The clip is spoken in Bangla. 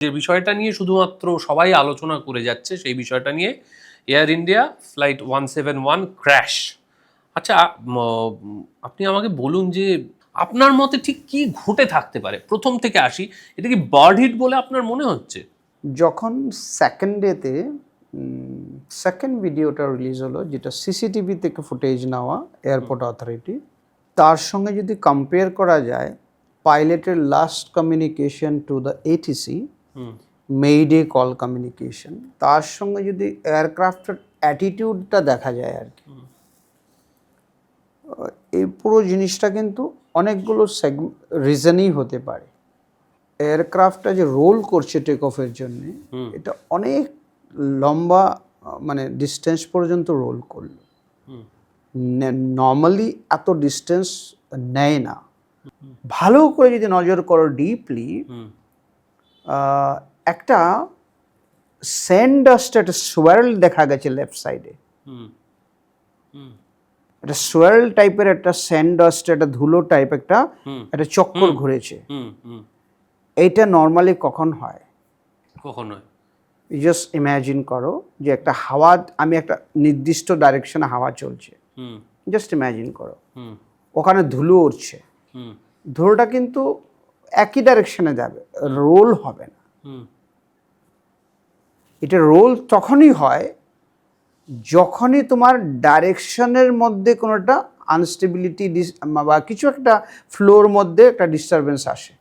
যে বিষয়টা নিয়ে শুধুমাত্র সবাই আলোচনা করে যাচ্ছে সেই বিষয়টা নিয়ে Air India flight one seven one crash আচ্ছা আপনি আমাকে বলুন যে আপনার মতে ঠিক কি ঘটে থাকতে পারে? প্রথম থেকে আসি এটা কি বার্ড হিট বলে আপনার মনে হচ্ছে? যখন সেকেন্ড ডেতে সেকেন্ড ভিডিওটা রিলিজ হলো যেটা সিসিটিভি থেকে ফুটেজ নেওয়া এয়ারপোর্ট অথরিটি তার সঙ্গে যদি কম্পেয়ার করা যায় পাইলটের last communication to the ATC mayday call communication. তার সঙ্গে যদি এয়ারক্রাফটের অ্যাটিটিউডটা দেখা যায় আর কি। এই পুরো জিনিসটা কিন্তু অনেকগুলো রিজনই হতে পারে। এয়ারক্রাফটটা যে রোল করছে টেক অফের জন্য এটা অনেক লম্বা মানে ডিস্টেন্স পর্যন্ত রোল করল। নর্মালি এত ডিস্টেন্স নেয় না। ভালো করে যদি নজর করো ডিপলি একটা স্যান্ড ডাস্ট একটা সোয়ার্ল দেখা গেছে লেফট সাইডে একটা সোয়ার্ল টাইপের একটা স্যান্ড ডাস্ট একটা ধুলো টাইপ একটা একটা চক্কর ঘুরেছে। এইটা নর্মালি কখন হয়? কখনোই। জাস্ট ইমাজিন করো যে একটা হাওয়া আমি একটা নির্দিষ্ট ডাইরেকশনে হাওয়া চলছে। হুম। জাস্ট ইমাজিন করো। ওখানে ধুলো উঠছে হুম। ধুলোটা কিন্তু একই ডাইরেকশনে যাবে। রোল হবে না। এটা রোল তখনই হয় যখনই তোমার ডাইরেকশনের মধ্যে কোনোটা আনস্টেবিলিটি বা কিছু একটা ফ্লোর মধ্যে একটা ডিস্টারবেন্স আসে।